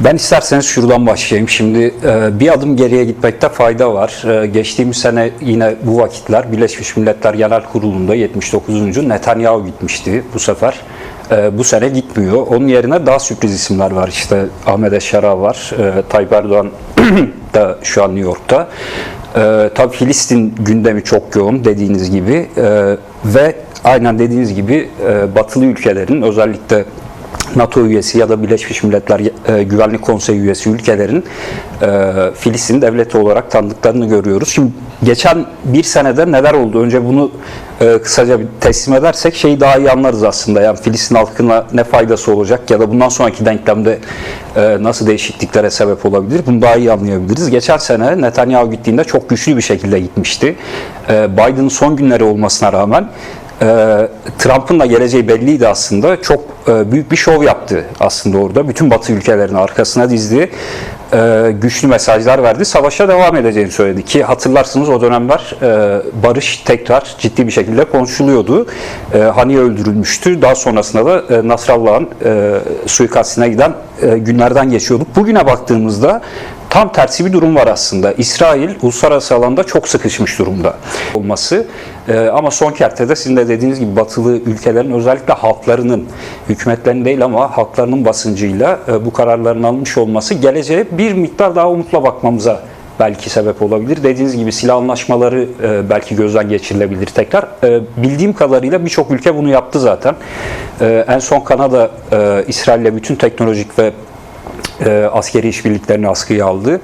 Ben isterseniz şuradan başlayayım. Şimdi e, bir adım geriye gitmekte fayda var. E, geçtiğimiz sene yine bu vakitler Birleşmiş Milletler Genel Kurulu'nda 79. Netanyahu gitmişti bu sefer. E, bu sene gitmiyor. Onun yerine daha sürpriz isimler var. İşte Ahmet Eşara var. Tayyip Erdoğan da şu an New York'ta. Tabii Filistin gündemi çok yoğun dediğiniz gibi. Ve aynen dediğiniz gibi batılı ülkelerin özellikle NATO üyesi ya da Birleşmiş Milletler e, Güvenlik Konseyi üyesi ülkelerin e, Filistin devleti olarak tanıdıklarını görüyoruz. Şimdi geçen bir senede neler oldu? Önce bunu e, kısaca bir teslim edersek şeyi daha iyi anlarız aslında. Yani Filistin halkına ne faydası olacak ya da bundan sonraki denklemde e, nasıl değişikliklere sebep olabilir? Bunu daha iyi anlayabiliriz. Geçen sene Netanyahu gittiğinde çok güçlü bir şekilde gitmişti. E, Biden'ın son günleri olmasına rağmen Trump'ın da geleceği belliydi aslında. Çok e, büyük bir şov yaptı aslında orada. Bütün Batı ülkelerini arkasına dizdi. E, güçlü mesajlar verdi. Savaşa devam edeceğini söyledi ki hatırlarsınız o dönemler e, barış tekrar ciddi bir şekilde konuşuluyordu. E, Hani öldürülmüştü. Daha sonrasında da Nasrallah'ın suikastine giden günlerden geçiyorduk. Bugüne baktığımızda Tam tersi bir durum var aslında. İsrail uluslararası alanda çok sıkışmış durumda olması. Ee, ama son kertede sizin de dediğiniz gibi batılı ülkelerin özellikle halklarının, hükümetlerin değil ama halklarının basıncıyla e, bu kararların alınmış olması geleceğe bir miktar daha umutla bakmamıza belki sebep olabilir. Dediğiniz gibi silah anlaşmaları e, belki gözden geçirilebilir tekrar. E, bildiğim kadarıyla birçok ülke bunu yaptı zaten. E, en son Kanada e, İsrail'le bütün teknolojik ve e, askeri işbirliklerini askıya aldı.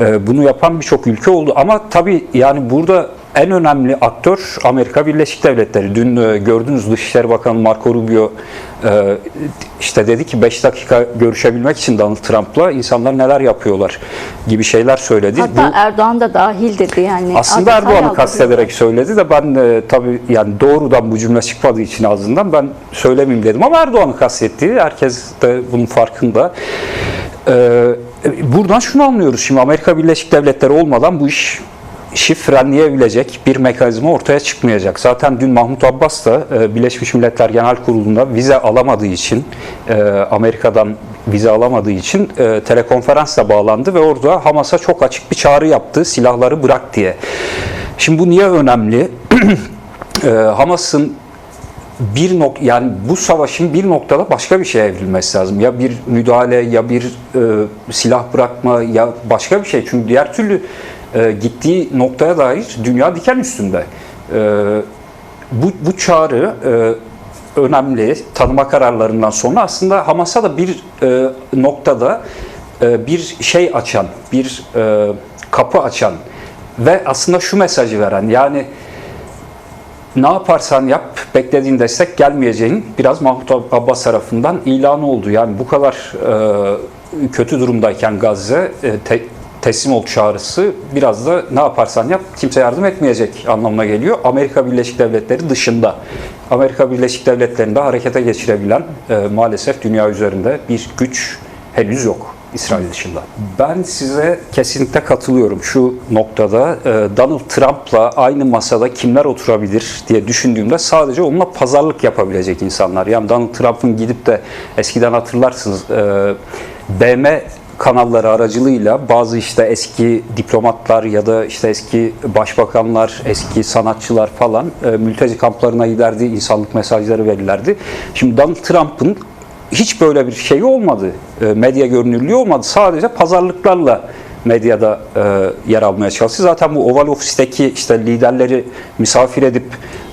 E, bunu yapan birçok ülke oldu ama tabii yani burada en önemli aktör Amerika Birleşik Devletleri. Dün e, gördünüz Dışişleri Bakanı Marco Rubio e, işte dedi ki 5 dakika görüşebilmek için Donald Trump'la insanlar neler yapıyorlar gibi şeyler söyledi. Hatta Erdoğan da dahil dedi yani. Aslında Erdoğan'ı kastederek söyledi de ben e, tabii yani doğrudan bu cümle çıkmadığı için ağzından ben söylemeyeyim dedim ama Erdoğan'ı kastetti. Herkes de bunun farkında. Ee, buradan şunu anlıyoruz şimdi Amerika Birleşik Devletleri olmadan bu iş işi bir mekanizma ortaya çıkmayacak. Zaten dün Mahmut Abbas da e, Birleşmiş Milletler Genel Kurulu'nda vize alamadığı için e, Amerika'dan vize alamadığı için e, telekonferansla bağlandı ve orada Hamas'a çok açık bir çağrı yaptı. Silahları bırak diye. Şimdi bu niye önemli? E, Hamas'ın bir nok yani bu savaşın bir noktada başka bir şeye evrilmesi lazım. Ya bir müdahale ya bir e, silah bırakma ya başka bir şey. Çünkü diğer türlü e, gittiği noktaya dair dünya diken üstünde. E, bu, bu çağrı e, önemli tanıma kararlarından sonra aslında Hamas'a da bir e, noktada e, bir şey açan, bir e, kapı açan ve aslında şu mesajı veren yani ne yaparsan yap beklediğin destek gelmeyeceğin biraz Mahmut Abbas tarafından ilanı oldu. Yani bu kadar e, kötü durumdayken Gazze e, te- teslim ol çağrısı biraz da ne yaparsan yap kimse yardım etmeyecek anlamına geliyor. Amerika Birleşik Devletleri dışında. Amerika Birleşik Devletleri'nde harekete geçirebilen e, maalesef dünya üzerinde bir güç henüz yok. İsrail dışında. Ben size kesinlikle katılıyorum şu noktada. e, Donald Trump'la aynı masada kimler oturabilir diye düşündüğümde sadece onunla pazarlık yapabilecek insanlar. Yani Donald Trump'ın gidip de eskiden hatırlarsınız e, BM kanalları aracılığıyla bazı işte eski diplomatlar ya da işte eski başbakanlar, eski sanatçılar falan e, mülteci kamplarına giderdi, insanlık mesajları verirlerdi. Şimdi Donald Trump'ın hiç böyle bir şey olmadı. E, medya görünürlüğü olmadı. Sadece pazarlıklarla medyada e, yer almaya çalıştı. Zaten bu Oval Ofis'teki işte liderleri misafir edip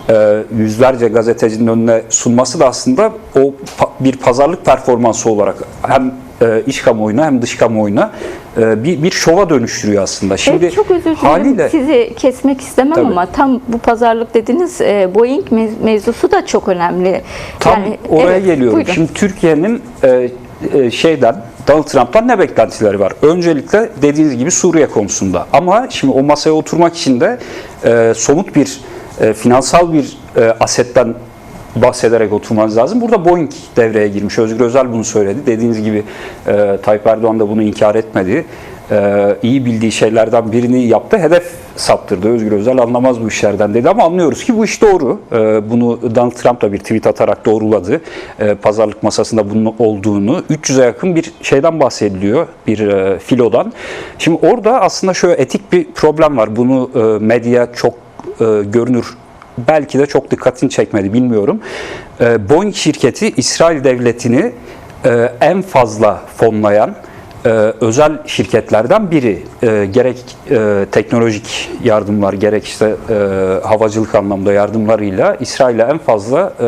e, yüzlerce gazetecinin önüne sunması da aslında o bir pazarlık performansı olarak hem e, iç kamuoyuna hem dış kamuoyuna bir, bir şova dönüştürüyor aslında. Şimdi Evet, çok özür dilerim haliyle sizi kesmek istemem Tabii. ama tam bu pazarlık dediniz e, Boeing mev- mevzusu da çok önemli. Tam Yani, oraya evet, geliyorum. buyurun. Şimdi Türkiye'nin e, e, şeyden Donald Trump'tan ne beklentileri var? Öncelikle dediğiniz gibi Suriye konusunda. Ama şimdi o masaya oturmak için de e, somut bir e, finansal bir e, asetten bahsederek oturmanız lazım. Burada Boeing devreye girmiş. Özgür Özel bunu söyledi. Dediğiniz gibi e, Tayyip Erdoğan da bunu inkar etmedi. E, iyi bildiği şeylerden birini yaptı. Hedef saptırdı. Özgür Özel anlamaz bu işlerden dedi ama anlıyoruz ki bu iş doğru. Ee, bunu Donald Trump da bir tweet atarak doğruladı. Ee, pazarlık masasında bunun olduğunu. 300'e yakın bir şeyden bahsediliyor. Bir e, filodan. Şimdi orada aslında şöyle etik bir problem var. Bunu e, medya çok e, görünür belki de çok dikkatini çekmedi bilmiyorum. E, Boeing şirketi İsrail devletini e, en fazla fonlayan e, özel şirketlerden biri. E, gerek e, teknolojik yardımlar gerek işte e, havacılık anlamda yardımlarıyla İsrail'e en fazla e,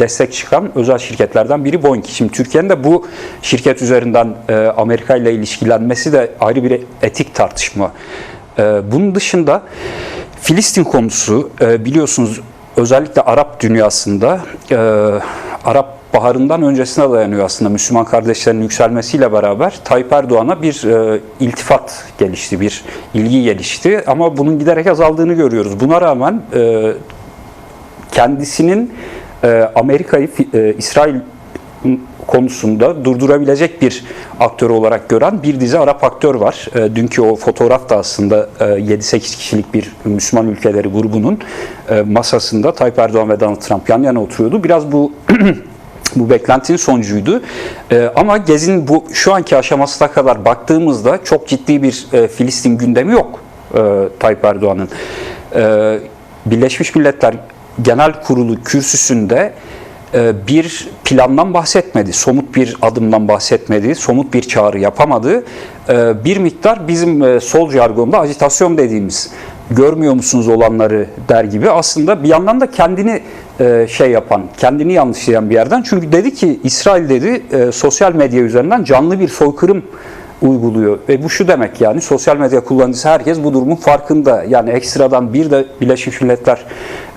destek çıkan özel şirketlerden biri Boeing. Şimdi Türkiye'nin de bu şirket üzerinden e, Amerika ile ilişkilenmesi de ayrı bir etik tartışma. E, bunun dışında Filistin konusu e, biliyorsunuz özellikle Arap dünyasında e, Arap Baharı'ndan öncesine dayanıyor aslında Müslüman kardeşlerin yükselmesiyle beraber Tayyip Erdoğan'a bir e, iltifat gelişti, bir ilgi gelişti ama bunun giderek azaldığını görüyoruz. Buna rağmen kendisinin Amerika'yı, İsrail konusunda durdurabilecek bir aktör olarak gören bir dizi Arap aktör var. E, dünkü o fotoğraf da aslında e, 7-8 kişilik bir Müslüman ülkeleri grubunun e, masasında Tayyip Erdoğan ve Donald Trump yan yana oturuyordu. Biraz bu bu beklentinin sonucuydu. E, ama Gezi'nin bu şu anki aşamasına kadar baktığımızda çok ciddi bir Filistin gündemi yok Tayyip Erdoğan'ın. Birleşmiş Milletler Genel Kurulu kürsüsünde bir plandan bahsetmedi, somut bir adımdan bahsetmedi, somut bir çağrı yapamadı. E, Bir miktar bizim e, sol jargonda ajitasyon dediğimiz görmüyor musunuz olanları der gibi aslında bir yandan da kendini e, şey yapan, kendini yanlışlayan bir yerden. Çünkü dedi ki İsrail dedi e, sosyal medya üzerinden canlı bir soykırım uyguluyor. Ve bu şu demek yani sosyal medya kullanıcısı herkes bu durumun farkında. Yani ekstradan bir de Birleşmiş Milletler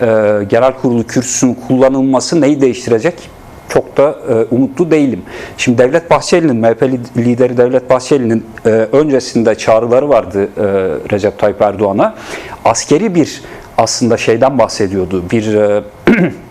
e, Genel Kurulu kürsüsünün kullanılması neyi değiştirecek? Çok da e, umutlu değilim. Şimdi Devlet Bahçeli'nin, MHP lideri Devlet Bahçeli'nin e, öncesinde çağrıları vardı e, Recep Tayyip Erdoğan'a. Askeri bir aslında şeyden bahsediyordu. Bir e,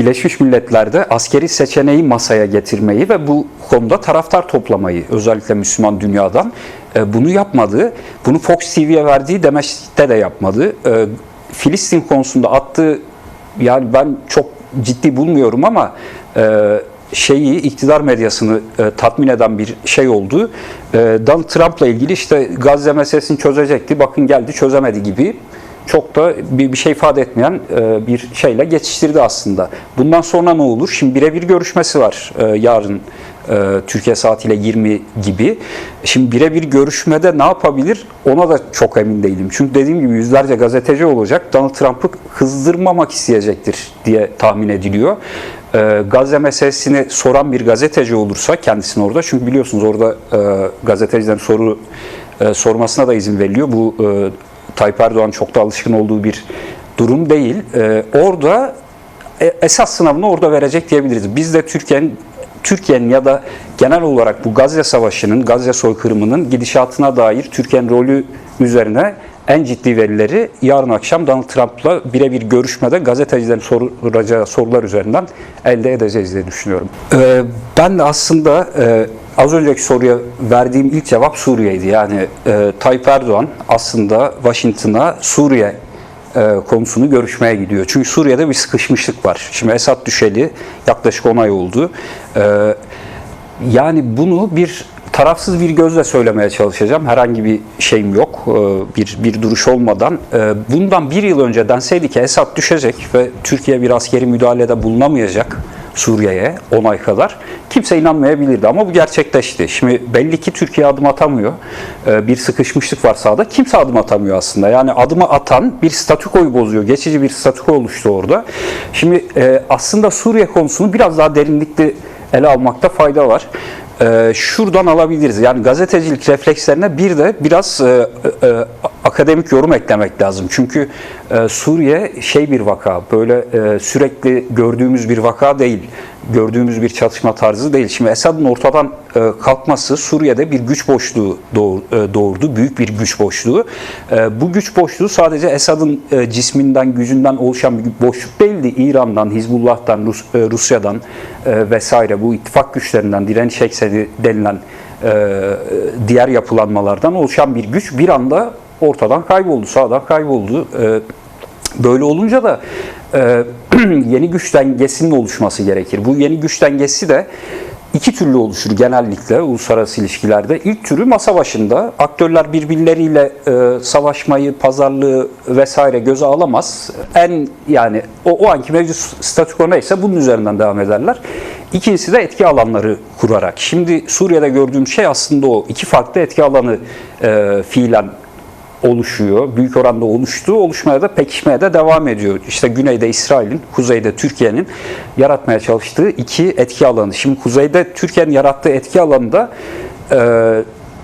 Birleşmiş Milletler'de askeri seçeneği masaya getirmeyi ve bu konuda taraftar toplamayı özellikle Müslüman dünyadan e, bunu yapmadı. Bunu Fox TV'ye verdiği demeçte de yapmadı. E, Filistin konusunda attığı yani ben çok ciddi bulmuyorum ama e, şeyi iktidar medyasını e, tatmin eden bir şey oldu. E, Donald Trump'la ilgili işte Gazze meselesini çözecekti. Bakın geldi çözemedi gibi çok da bir, bir şey ifade etmeyen e, bir şeyle geçiştirdi aslında. Bundan sonra ne olur? Şimdi birebir görüşmesi var e, yarın e, Türkiye saatiyle 20 gibi. Şimdi birebir görüşmede ne yapabilir? Ona da çok emin değilim. Çünkü dediğim gibi yüzlerce gazeteci olacak. Donald Trump'ı kızdırmamak isteyecektir diye tahmin ediliyor. E, Gazze meselesini soran bir gazeteci olursa kendisini orada çünkü biliyorsunuz orada e, gazetecilerin soru e, sormasına da izin veriliyor. Bu e, Tayyip Erdoğan çok da alışkın olduğu bir durum değil. Ee, orada e, esas sınavını orada verecek diyebiliriz. Biz de Türkiye'nin Türkiye'nin ya da genel olarak bu Gazze Savaşı'nın, Gazze soykırımının gidişatına dair Türkiye'nin rolü üzerine en ciddi verileri yarın akşam Donald Trump'la birebir görüşmede gazetecilerin soracağı sorular üzerinden elde edeceğiz diye düşünüyorum. Ee, ben de aslında e, az önceki soruya verdiğim ilk cevap Suriye'ydi. Yani e, Tayyip Erdoğan aslında Washington'a Suriye e, konusunu görüşmeye gidiyor. Çünkü Suriye'de bir sıkışmışlık var. Şimdi Esad düşeli yaklaşık 10 ay oldu. E, yani bunu bir tarafsız bir gözle söylemeye çalışacağım. Herhangi bir şeyim yok. E, bir bir duruş olmadan. E, bundan bir yıl önce denseydi ki Esad düşecek ve Türkiye bir askeri müdahalede bulunamayacak Suriye'ye 10 ay kadar kimse inanmayabilirdi ama bu gerçekleşti. Şimdi belli ki Türkiye adım atamıyor. Ee, Bir sıkışmışlık var sahada. Kimse adım atamıyor aslında. Yani adımı atan bir statükoyu bozuyor. Geçici bir statüko oluştu orada. Şimdi e, aslında Suriye konusunu biraz daha derinlikli ele almakta fayda var. Ee, Şuradan alabiliriz. Yani gazetecilik reflekslerine bir de biraz e, e, akademik yorum eklemek lazım. Çünkü e, Suriye şey bir vaka, böyle e, sürekli gördüğümüz bir vaka değil, gördüğümüz bir çatışma tarzı değil. Şimdi Esad'ın ortadan e, kalkması Suriye'de bir güç boşluğu e, doğurdu, büyük bir güç boşluğu. E, Bu güç boşluğu sadece Esad'ın cisminden, gücünden oluşan bir boşluk değildi. İran'dan, Hizbullah'tan, Rus- Rusya'dan vesaire bu ittifak güçlerinden, direniş ekseni denilen diğer yapılanmalardan oluşan bir güç bir anda ortadan kayboldu, sağdan kayboldu. Böyle olunca da yeni güç dengesinin oluşması gerekir. Bu yeni güç dengesi de iki türlü oluşur genellikle uluslararası ilişkilerde. İlk türü masa başında aktörler birbirleriyle e, savaşmayı, pazarlığı vesaire göze alamaz. En yani o, o anki mevcut statüko neyse bunun üzerinden devam ederler. İkincisi de etki alanları kurarak. Şimdi Suriye'de gördüğüm şey aslında o. iki farklı etki alanı e, fiilen oluşuyor. Büyük oranda oluştu. Oluşmaya da pekişmeye de devam ediyor. İşte güneyde İsrail'in, kuzeyde Türkiye'nin yaratmaya çalıştığı iki etki alanı. Şimdi kuzeyde Türkiye'nin yarattığı etki alanında e,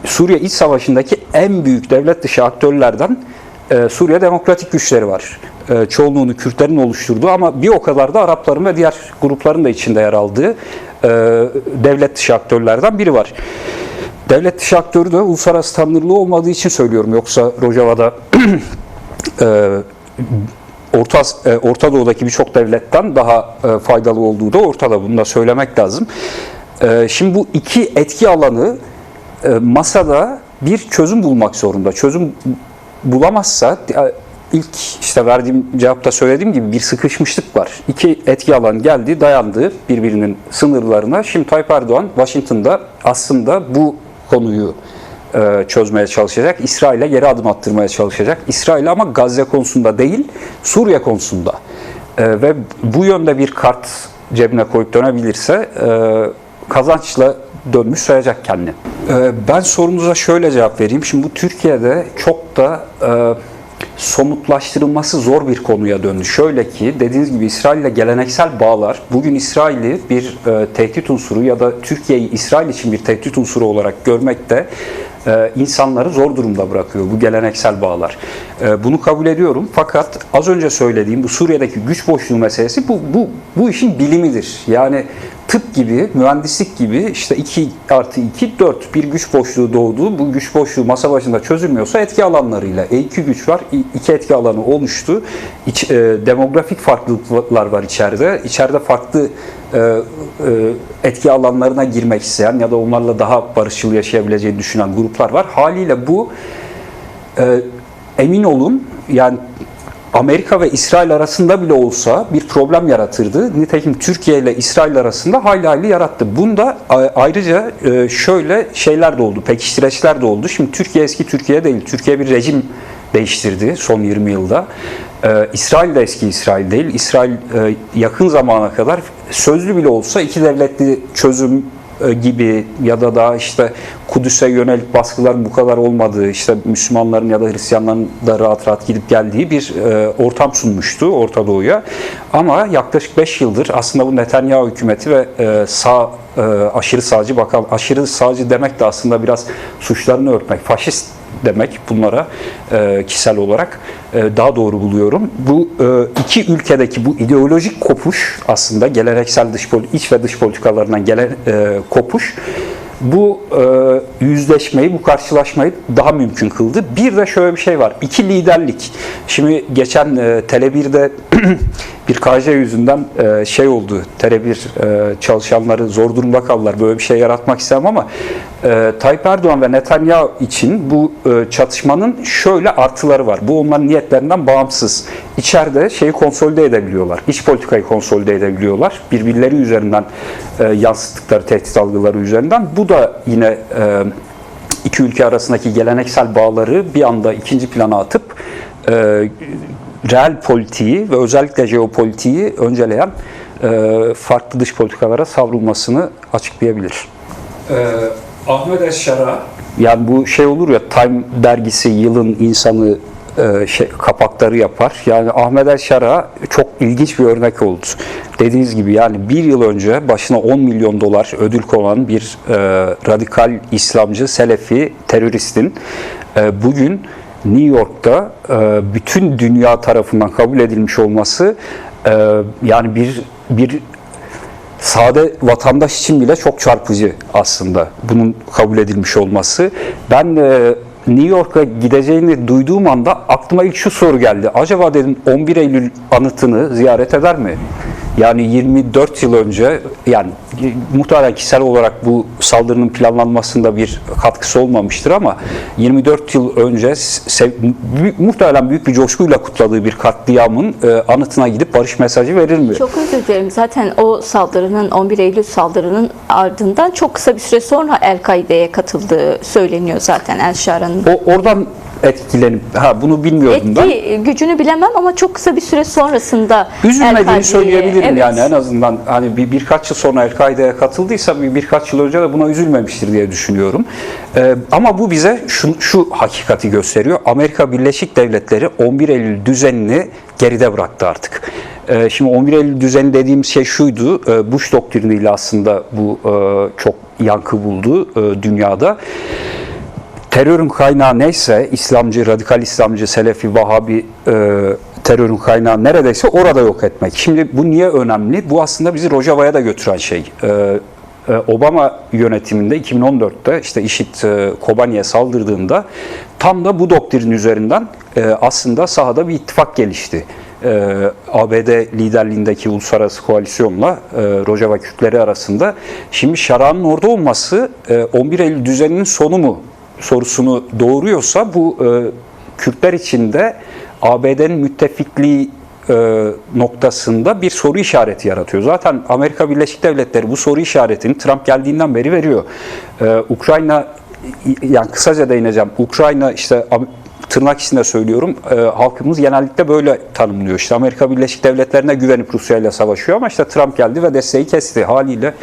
Suriye İç Savaşı'ndaki en büyük devlet dışı aktörlerden e, Suriye Demokratik Güçleri var. E, çoğunluğunu Kürtlerin oluşturduğu ama bir o kadar da Arapların ve diğer grupların da içinde yer aldığı e, devlet dışı aktörlerden biri var. Devlet dışı aktörü de uluslararası tanınırlığı olmadığı için söylüyorum. Yoksa Rojava'da e, Orta, e, Orta Doğu'daki birçok devletten daha e, faydalı olduğu da ortada. Bunu da söylemek lazım. E, şimdi bu iki etki alanı e, masada bir çözüm bulmak zorunda. Çözüm bulamazsa e, ilk işte verdiğim cevapta söylediğim gibi bir sıkışmışlık var. İki etki alan geldi, dayandı birbirinin sınırlarına. Şimdi Tayyip Erdoğan Washington'da aslında bu konuyu e, çözmeye çalışacak. İsrail'e geri adım attırmaya çalışacak. İsrail ama Gazze konusunda değil, Suriye konusunda. E, ve bu yönde bir kart cebine koyup dönebilirse e, kazançla dönmüş sayacak kendini. E, ben sorunuza şöyle cevap vereyim. Şimdi bu Türkiye'de çok da e, somutlaştırılması zor bir konuya döndü. Şöyle ki dediğiniz gibi İsrail ile geleneksel bağlar bugün İsrail'i bir e, tehdit unsuru ya da Türkiye'yi İsrail için bir tehdit unsuru olarak görmekte e, insanları zor durumda bırakıyor bu geleneksel bağlar. E, bunu kabul ediyorum fakat az önce söylediğim bu Suriye'deki güç boşluğu meselesi bu, bu, bu işin bilimidir. Yani tıp gibi, mühendislik gibi işte 2 artı 2, 4 bir güç boşluğu doğdu. Bu güç boşluğu masa başında çözülmüyorsa etki alanlarıyla. E iki güç var, iki etki alanı oluştu. İç, e, demografik farklılıklar var içeride. İçeride farklı e, e, etki alanlarına girmek isteyen ya da onlarla daha barışçıl yaşayabileceğini düşünen gruplar var. Haliyle bu e, emin olun yani Amerika ve İsrail arasında bile olsa bir problem yaratırdı. Nitekim Türkiye ile İsrail arasında hayli hayli yarattı. Bunda a- ayrıca e, şöyle şeyler de oldu, pekiştireçler de oldu. Şimdi Türkiye eski Türkiye değil. Türkiye bir rejim değiştirdi son 20 yılda. Ee, İsrail de eski İsrail değil. İsrail e, yakın zamana kadar sözlü bile olsa iki devletli çözüm e, gibi ya da daha işte Kudüs'e yönelik baskıların bu kadar olmadığı, işte Müslümanların ya da Hristiyanların da rahat rahat gidip geldiği bir e, ortam sunmuştu Orta Doğu'ya. Ama yaklaşık 5 yıldır aslında bu Netanyahu hükümeti ve e, sağ e, aşırı sağcı bakan aşırı sağcı demek de aslında biraz suçlarını örtmek, faşist demek bunlara e, kişisel olarak e, daha doğru buluyorum. Bu e, iki ülkedeki bu ideolojik kopuş aslında geleneksel dış iç ve dış politikalarından gelen e, kopuş bu e, yüzleşmeyi, bu karşılaşmayı daha mümkün kıldı. Bir de şöyle bir şey var. İki liderlik. Şimdi geçen e, Tele1'de bir KJ yüzünden e, şey oldu. Tele1 e, çalışanları zor durumda kaldılar. Böyle bir şey yaratmak istemem ama e, Tayyip Erdoğan ve Netanyahu için bu e, çatışmanın şöyle artıları var. Bu onların niyetlerinden bağımsız. İçeride şeyi konsolide edebiliyorlar. İç politikayı konsolide edebiliyorlar. Birbirleri üzerinden e, yansıttıkları tehdit algıları üzerinden. Bu da yine e, iki ülke arasındaki geleneksel bağları bir anda ikinci plana atıp e, reel politiği ve özellikle jeopolitiği önceleyen e, farklı dış politikalara savrulmasını açıklayabilir. Ahmet Eşşar'a yani bu şey olur ya Time dergisi yılın insanı e, şey, kapakları yapar. Yani Ahmet El Şara çok ilginç bir örnek oldu. Dediğiniz gibi yani bir yıl önce başına 10 milyon dolar ödül konan bir e, radikal İslamcı, Selefi teröristin e, bugün New York'ta e, bütün dünya tarafından kabul edilmiş olması e, yani bir bir sade vatandaş için bile çok çarpıcı aslında bunun kabul edilmiş olması. Ben e, New York'a gideceğini duyduğum anda aklıma ilk şu soru geldi. Acaba dedim 11 Eylül anıtını ziyaret eder mi? Yani 24 yıl önce yani muhtemelen kişisel olarak bu saldırının planlanmasında bir katkısı olmamıştır ama 24 yıl önce muhtemelen büyük bir coşkuyla kutladığı bir katliamın e, anıtına gidip barış mesajı verir mi? Çok özür dilerim. Zaten o saldırının 11 Eylül saldırının ardından çok kısa bir süre sonra El-Kaide'ye katıldığı söyleniyor zaten El Şara'nın. O oradan etkilenip ha bunu bilmiyordum ben. Etki gücünü bilemem ama çok kısa bir süre sonrasında Üzülmediğini söyleyebilirim Evet. yani en azından hani bir birkaç yıl sonra El-Kaide'ye katıldıysa bir birkaç yıl önce de buna üzülmemiştir diye düşünüyorum. Ee, ama bu bize şu, şu hakikati gösteriyor. Amerika Birleşik Devletleri 11 Eylül düzenini geride bıraktı artık. Ee, şimdi 11 Eylül düzeni dediğim şey şuydu. e, Bush doktriniyle aslında bu e, çok yankı buldu e, dünyada terörün kaynağı neyse İslamcı, radikal İslamcı, Selefi, Vahabi e, terörün kaynağı neredeyse orada yok etmek. Şimdi bu niye önemli? Bu aslında bizi Rojava'ya da götüren şey. E, e, Obama yönetiminde 2014'te işte IŞİD e, Kobani'ye saldırdığında tam da bu doktrin üzerinden e, aslında sahada bir ittifak gelişti. ABD liderliğindeki uluslararası koalisyonla Rojava Kürtleri arasında. Şimdi Şara'nın orada olması e, 11 Eylül düzeninin sonu mu sorusunu doğuruyorsa bu e, Kürtler için de ABD'nin müttefikliği e, noktasında bir soru işareti yaratıyor. Zaten Amerika Birleşik Devletleri bu soru işaretini Trump geldiğinden beri veriyor. E, Ukrayna yani kısaca değineceğim. Ukrayna işte tırnak içinde söylüyorum e, halkımız genellikle böyle tanımlıyor. İşte Amerika Birleşik Devletleri'ne güvenip Rusya ile savaşıyor ama işte Trump geldi ve desteği kesti. Haliyle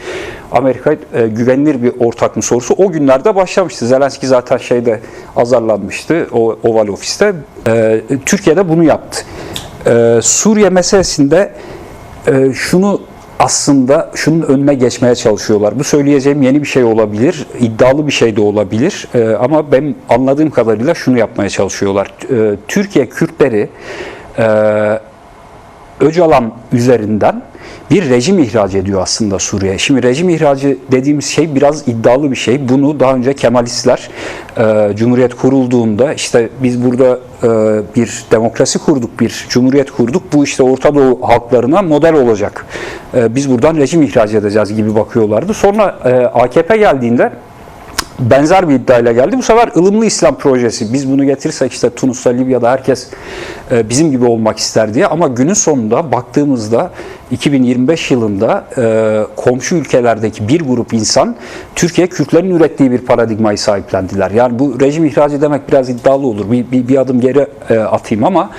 Amerika e, güvenilir bir ortak mı sorusu o günlerde başlamıştı. Zelenski zaten şeyde azarlanmıştı o Oval Ofis'te. E, Türkiye'de bunu yaptı. E, Suriye meselesinde e, şunu aslında şunun önüne geçmeye çalışıyorlar. Bu söyleyeceğim yeni bir şey olabilir, iddialı bir şey de olabilir Ee, ama ben anladığım kadarıyla şunu yapmaya çalışıyorlar. Ee, Türkiye Kürtleri e, Öcalan üzerinden bir rejim ihraç ediyor aslında Suriye. Şimdi rejim ihracı dediğimiz şey biraz iddialı bir şey. Bunu daha önce Kemalistler e, Cumhuriyet kurulduğunda işte biz burada e, bir demokrasi kurduk, bir cumhuriyet kurduk. Bu işte Orta Doğu halklarına model olacak. E, biz buradan rejim ihraç edeceğiz gibi bakıyorlardı. Sonra e, AKP geldiğinde benzer bir iddiayla geldi. Bu sefer ılımlı İslam projesi. Biz bunu getirirsek işte Tunus'ta, Libya'da herkes e, bizim gibi olmak ister diye. Ama günün sonunda baktığımızda 2025 yılında e, komşu ülkelerdeki bir grup insan Türkiye Kürtlerin ürettiği bir paradigmayı sahiplendiler. Yani bu rejim ihracı demek biraz iddialı olur. Bir, bir, bir adım geri e, atayım ama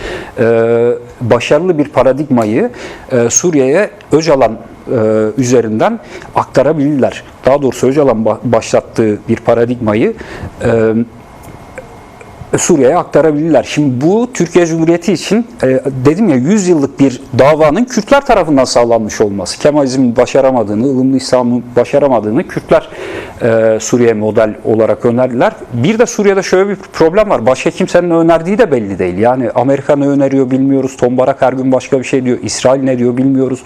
başarılı bir paradigmayı Suriye'ye Öcalan e, üzerinden aktarabilirler. Daha doğrusu Öcalan ba- başlattığı bir paradigmayı e, Suriye'ye aktarabilirler. Şimdi bu Türkiye Cumhuriyeti için e, dedim ya 100 yıllık bir davanın Kürtler tarafından sağlanmış olması. Kemalizmin başaramadığını, ılımlı İslam'ın başaramadığını Kürtler e, Suriye model olarak önerdiler. Bir de Suriye'de şöyle bir problem var. Başka kimsenin önerdiği de belli değil. Yani Amerika ne öneriyor bilmiyoruz. Tom Barak her gün başka bir şey diyor. İsrail ne diyor bilmiyoruz.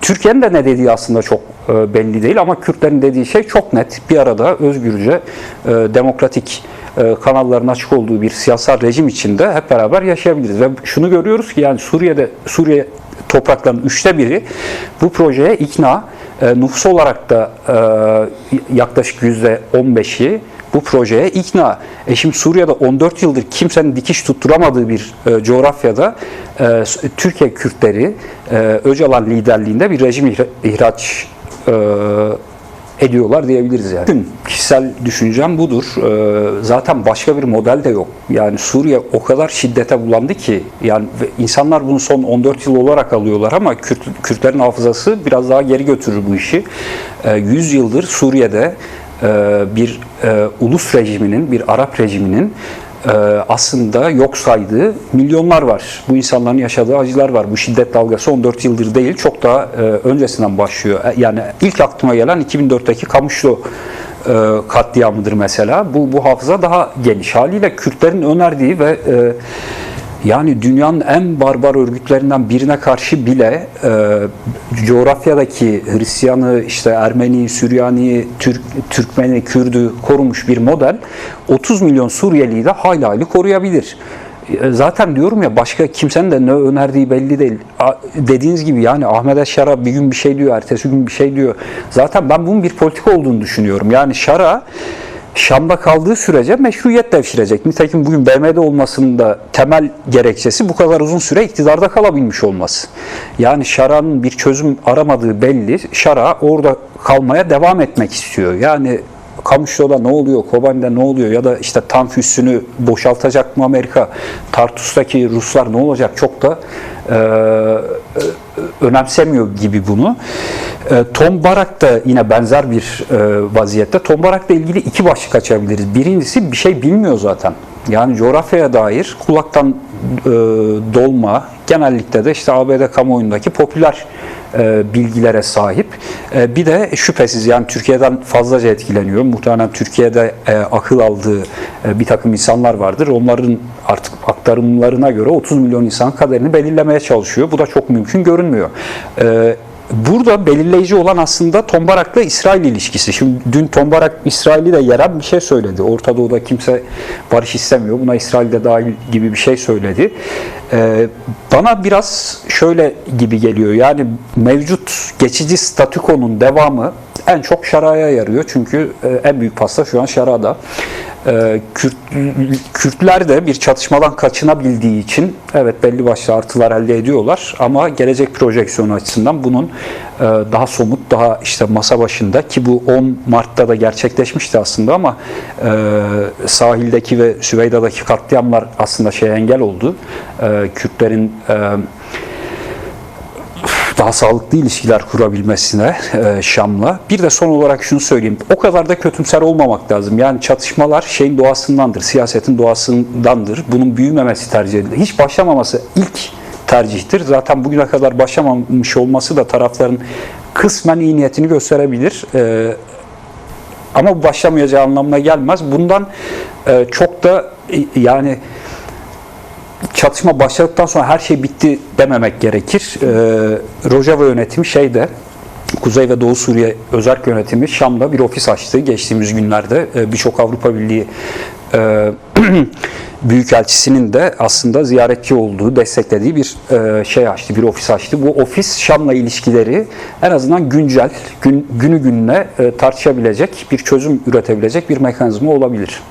Türkiye'nin de ne dediği aslında çok e, belli değil ama Kürtlerin dediği şey çok net. Bir arada özgürce, e, demokratik e, kanalların açık olduğu bir siyasal rejim içinde hep beraber yaşayabiliriz. Ve şunu görüyoruz ki yani Suriye'de Suriye topraklarının üçte biri bu projeye ikna. E, nüfus olarak da e, yaklaşık yüzde 15'i bu projeye ikna. E şimdi Suriye'de 14 yıldır kimsenin dikiş tutturamadığı bir e, coğrafyada e, Türkiye Kürtleri e, Öcalan liderliğinde bir rejim ihra- ihraç e, ediyorlar diyebiliriz yani. Bütün kişisel düşüncem budur. Ee, zaten başka bir model de yok. Yani Suriye o kadar şiddete bulandı ki yani insanlar bunu son 14 yıl olarak alıyorlar ama Kürt, Kürtlerin hafızası biraz daha geri götürür bu işi. Ee, 100 yıldır Suriye'de e, bir e, ulus rejiminin, bir Arap rejiminin aslında yok saydığı milyonlar var. Bu insanların yaşadığı acılar var. Bu şiddet dalgası 14 yıldır değil, çok daha e, öncesinden başlıyor. E, Yani ilk aklıma gelen 2004'teki Kamışlo e, katliamıdır mesela. Bu, bu hafıza daha geniş. Haliyle Kürtlerin önerdiği ve yani dünyanın en barbar örgütlerinden birine karşı bile e, coğrafyadaki Hristiyanı, işte Ermeni, Süryani, Türk, Türkmeni, Kürdü korumuş bir model 30 milyon Suriyeliyi de hayli hayli koruyabilir. E, Zaten diyorum ya başka kimsenin de ne önerdiği belli değil. Dediğiniz gibi yani Ahmet Şara bir gün bir şey diyor, ertesi gün bir şey diyor. Zaten ben bunun bir politika olduğunu düşünüyorum. Yani Şara Şam'da kaldığı sürece meşruiyet devşirecek. Nitekim bugün BM'de olmasının da temel gerekçesi bu kadar uzun süre iktidarda kalabilmiş olması. Yani Şara'nın bir çözüm aramadığı belli. Şara orada kalmaya devam etmek istiyor. Yani Kamışlı'da ne oluyor, Kobani'de ne oluyor ya da işte tank üssünü boşaltacak mı Amerika, Tartus'taki Ruslar ne olacak çok da e, e, önemsemiyor gibi bunu. E, Tom Barak da yine benzer bir e, vaziyette. Tom Barak'la ilgili iki başlık açabiliriz. Birincisi bir şey bilmiyor zaten. Yani coğrafyaya dair kulaktan e, dolma, genellikle de işte ABD kamuoyundaki popüler bilgilere sahip. E, bir de şüphesiz yani Türkiye'den fazlaca etkileniyor. Muhtemelen Türkiye'de e, akıl aldığı e, bir takım insanlar vardır. Onların artık aktarımlarına göre 30 milyon insan kaderini belirlemeye çalışıyor. Bu da çok mümkün görünmüyor. Burada belirleyici olan aslında Tombarak'la İsrail ilişkisi. Şimdi dün Tombarak İsrail'i de yeren bir şey söyledi. Orta Doğu'da kimse barış istemiyor. Buna İsrail de dahil gibi bir şey söyledi. Ee, bana biraz şöyle gibi geliyor. Yani mevcut geçici statükonun devamı en çok şaraya yarıyor. Çünkü e, en büyük pasta şu an şarada. Ee, Kürt, Kürtler de bir çatışmadan kaçınabildiği için evet belli başlı artılar elde ediyorlar ama gelecek projeksiyonu açısından bunun e, daha somut, daha işte masa başında ki bu 10 Mart'ta da gerçekleşmişti aslında ama e, sahildeki ve Süveyda'daki katliamlar aslında şey engel oldu. E, Kürtlerin daha sağlıklı ilişkiler kurabilmesine e, Şam'la. Bir de son olarak şunu söyleyeyim. O kadar da kötümser olmamak lazım. Yani çatışmalar şeyin doğasındandır, siyasetin doğasındandır. Bunun büyümemesi tercih edilir. Hiç başlamaması ilk tercihtir. Zaten bugüne kadar başlamamış olması da tarafların kısmen iyi niyetini gösterebilir. E, ama bu başlamayacağı anlamına gelmez. Bundan e, çok da e, yani çatışma başladıktan sonra her şey bitti dememek gerekir. Ee, Rojava yönetimi şeyde Kuzey ve Doğu Suriye Özerk Yönetimi Şam'da bir ofis açtı geçtiğimiz günlerde. Ee, Birçok Avrupa Birliği e, Büyükelçisinin de aslında ziyaretçi olduğu, desteklediği bir e, şey açtı, bir ofis açtı. Bu ofis Şam'la ilişkileri en azından güncel, gün, günü gününe e, tartışabilecek, bir çözüm üretebilecek bir mekanizma olabilir.